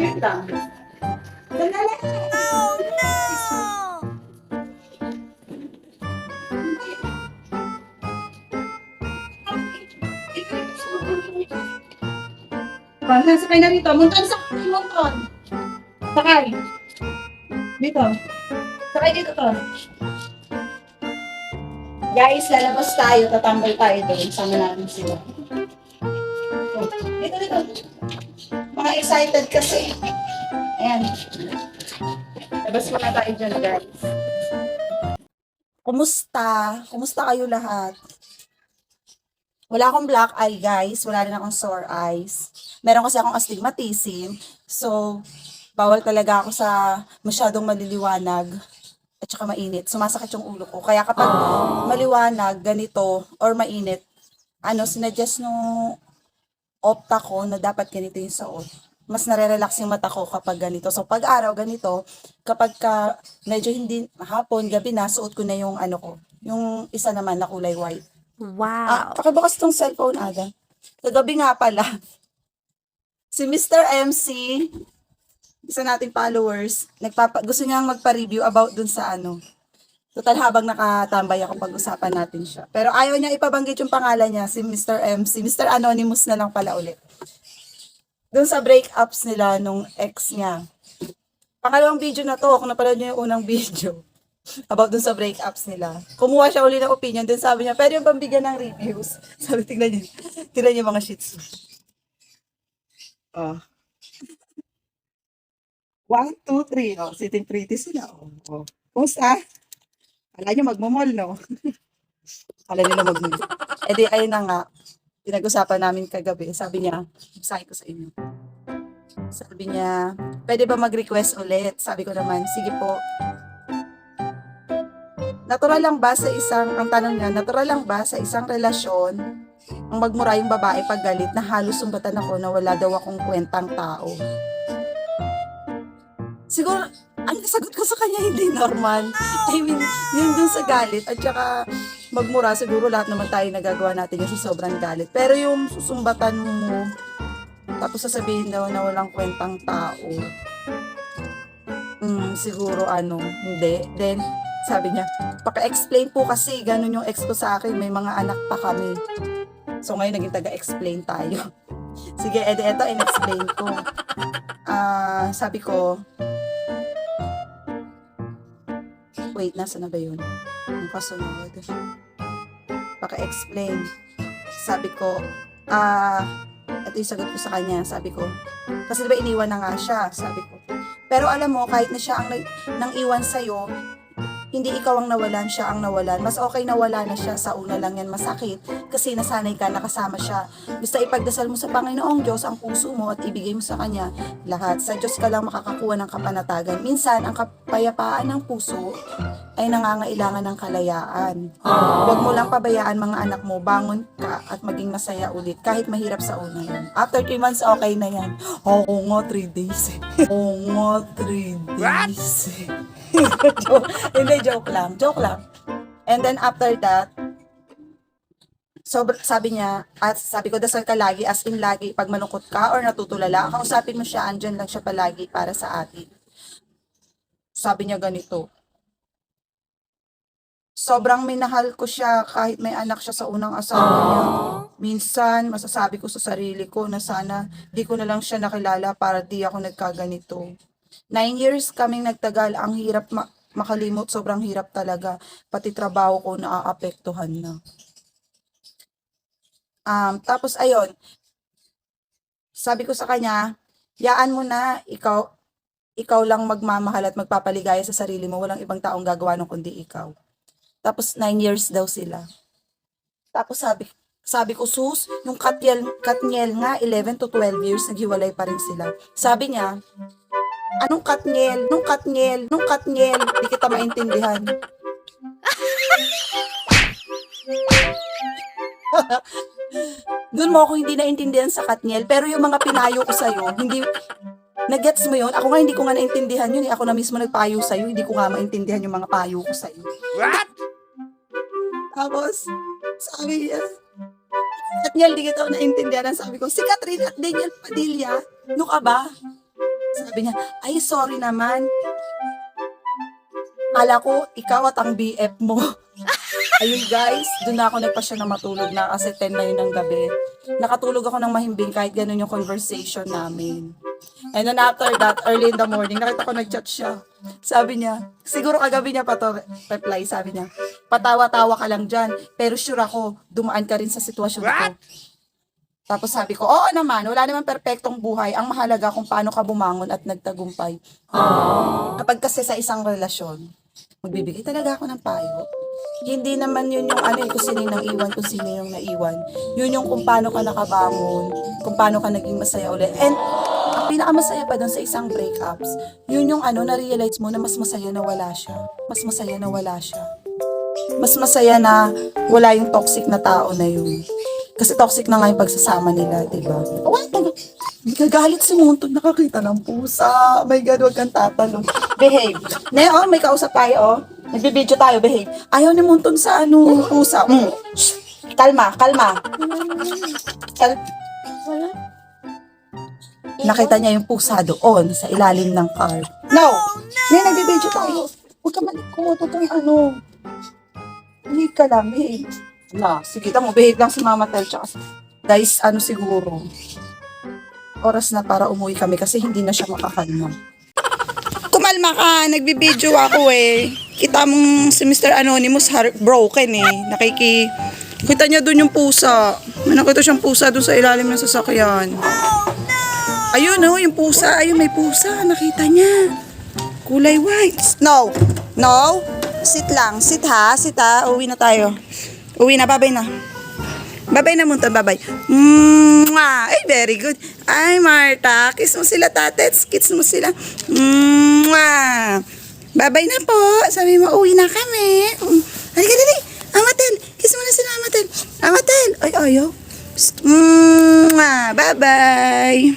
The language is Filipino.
Sandali! Oh no! Basta sakay na rito. Muntan sa muntan. Sakay. Dito. Sakay dito to. Guys, lalabas tayo. Tatambay tayo doon. Sama natin sila. Oh, Dito, dito. Mga excited kasi. Ayan. Labas muna tayo dyan, guys. Kumusta? Kumusta kayo lahat? Wala akong black eye, guys. Wala rin akong sore eyes. Meron kasi akong astigmatism. So, bawal talaga ako sa masyadong maliliwanag at saka mainit. Sumasakit yung ulo ko. Kaya kapag maliwanag, ganito, or mainit, ano, sinadjust nung opta ko na dapat ganito yung suot. Mas nare-relax yung mata ko kapag ganito. So, pag araw, ganito, kapag ka, medyo hindi, hapon, gabi na, suot ko na yung ano ko. Yung isa naman na kulay white. Ah, Wow. pakibukas tong cellphone, Ada. Kagabi nga pala, si Mr. MC, isa nating followers, nagpapa, gusto niyang magpa-review about dun sa ano. Total habang nakatambay ako pag-usapan natin siya. Pero ayaw niya ipabanggit yung pangalan niya, si Mr. MC. Mr. Anonymous na lang pala ulit. Dun sa breakups nila nung ex niya. Pangalawang video na to, kung napanood niyo yung unang video about dun sa breakups nila. Kumuha siya uli ng opinion, dun sabi niya, pwede yung pambigyan ng reviews. Sabi, tingnan niyo, tingnan niyo mga shits. Oh. One, two, three. Oh, sitting pretty sila. Oh, oh. Kumusta? Kala niyo magmumol, no? Kala nila magmumol. Eh di, ayun na nga. Pinag-usapan namin kagabi. Sabi niya, sabi ko sa inyo. Sabi niya, pwede ba mag-request ulit? Sabi ko naman, sige po. Natural lang ba sa isang, ang tanong niya, natural lang ba sa isang relasyon ang magmura yung babae pag galit na halos sumbatan ako na wala daw akong kwentang tao? Siguro, ang sagot ko sa kanya hindi normal. I mean, yun dun sa galit at saka magmura, siguro lahat naman tayo nagagawa natin yung sobrang galit. Pero yung susumbatan mo, tapos sasabihin daw na walang kwentang tao, mm, siguro ano, hindi. Then, sabi niya, paka-explain po kasi ganun yung ex ko sa akin, may mga anak pa kami. So ngayon naging taga-explain tayo. Sige, edi eto, in-explain ko. Ah, sabi ko, wait, nasa na ba yun? Ang kasunod. Paka-explain. Sabi ko, ah, ito yung sagot ko sa kanya. Sabi ko, kasi diba iniwan na nga siya, sabi ko. Pero alam mo, kahit na siya ang nang iwan sa'yo, hindi ikaw ang nawalan, siya ang nawalan. Mas okay na wala na siya sa una lang yan masakit kasi nasanay ka, nakasama siya. Basta ipagdasal mo sa Panginoong Diyos ang puso mo at ibigay mo sa Kanya lahat. Sa Diyos ka lang makakakuha ng kapanatagan. Minsan, ang kapayapaan ng puso ay nangangailangan ng kalayaan. Huwag mo lang pabayaan mga anak mo, bangon ka at maging masaya ulit kahit mahirap sa una yan. After 3 months, okay na yan. Oo nga, 3 days eh. Oo nga, 3 days eh. joke, hindi, joke lang. Joke lang. And then after that, so sabi niya, at sabi ko, dasal ka lagi, as in lagi, pag malungkot ka or natutulala, kausapin mo siya, andyan lang siya palagi para sa atin. Sabi niya ganito, sobrang minahal ko siya kahit may anak siya sa unang asawa niya. Minsan, masasabi ko sa sarili ko na sana di ko na lang siya nakilala para di ako nagkaganito. Nine years kaming nagtagal, ang hirap ma- makalimot, sobrang hirap talaga. Pati trabaho ko naaapektuhan na. Um, tapos ayun, sabi ko sa kanya, yaan mo na, ikaw, ikaw lang magmamahal at magpapaligaya sa sarili mo. Walang ibang taong gagawa ng kundi ikaw. Tapos nine years daw sila. Tapos sabi, sabi ko, sus, yung Katniel, Katniel nga, 11 to 12 years, naghiwalay pa rin sila. Sabi niya, anong Katniel? Nung Katniel? Nung Katniel? Di kita maintindihan. Doon mo ako hindi naintindihan sa Katniel, pero yung mga pinayo ko sa'yo, hindi, nagets mo yun? Ako nga hindi ko nga naintindihan yun. eh. Ako na mismo nagpayo sa'yo, hindi ko nga maintindihan yung mga payo ko sa'yo. What? Tapos, sabi niya, Katniel, di kita naintindihan. Sabi ko, si Catherine at Daniel Padilla, no ka ba? Sabi niya, ay sorry naman. Kala ko, ikaw at ang BF mo. Ayun guys, doon na ako nagpasya na matulog na kasi 10 na yun ng gabi. Nakatulog ako ng mahimbing kahit ganun yung conversation namin. And then after that, early in the morning, nakita ko nag-chat siya. Sabi niya, siguro kagabi niya pa to reply, sabi niya, patawa-tawa ka lang dyan, pero sure ako, dumaan ka rin sa sitwasyon ko. Tapos sabi ko, oo naman, wala naman perpektong buhay. Ang mahalaga kung paano ka bumangon at nagtagumpay. Kapag kasi sa isang relasyon, magbibigay talaga ako ng payo. Hindi naman yun yung ano eh, kung sino yung naiwan, kung sino yung naiwan. Yun yung kung paano ka nakabangon, kung paano ka naging masaya ulit. And pinakamasaya pa doon sa isang breakups, yun yung ano, na-realize mo na mas masaya na wala siya. Mas masaya na wala siya. Mas masaya na wala yung toxic na tao na yun. Kasi toxic na nga yung pagsasama nila, di ba? Oh, ano? Nagagalit si Montog, nakakita ng pusa. Oh my God, huwag kang tatalong. Behave. Ne, oh, may kausap tayo, oh. Nagbibideo tayo, behave. Ayaw ni Montog sa ano, pusa. Mm. Shh. Kalma, kalma. Kal Nakita niya yung pusa doon sa ilalim ng car. No! Ne, nagbibideo tayo. Huwag ka malikot, huwag kang ano. Behave ka lang, behave. Na, sige, tamo, behave lang si Mama Tel. Tsaka, guys, ano siguro, oras na para umuwi kami kasi hindi na siya makakalma. Kumalma ka, nagbibideo ako eh. Kita mong si Mr. Anonymous heartbroken eh. Nakiki... Kita niya doon yung pusa. May nakita siyang pusa doon sa ilalim ng sasakyan. Ayun oh, yung pusa. Ayun, may pusa. Nakita niya. Kulay white. No. No. Sit lang. Sit ha. Sit ha. Uwi na tayo. Uwi na. Babay na. Babay na munta. Babay. Mwah! Ay, very good. Ay, Marta. Kiss mo sila, tatets. Kiss mo sila. Mwah! Babay na po. Sabi mo, uwi na kami. Halika, dali. Amatel. Kiss mo na sila, Amatel. Amatel. Ay, ayaw. Mwah! Bye-bye.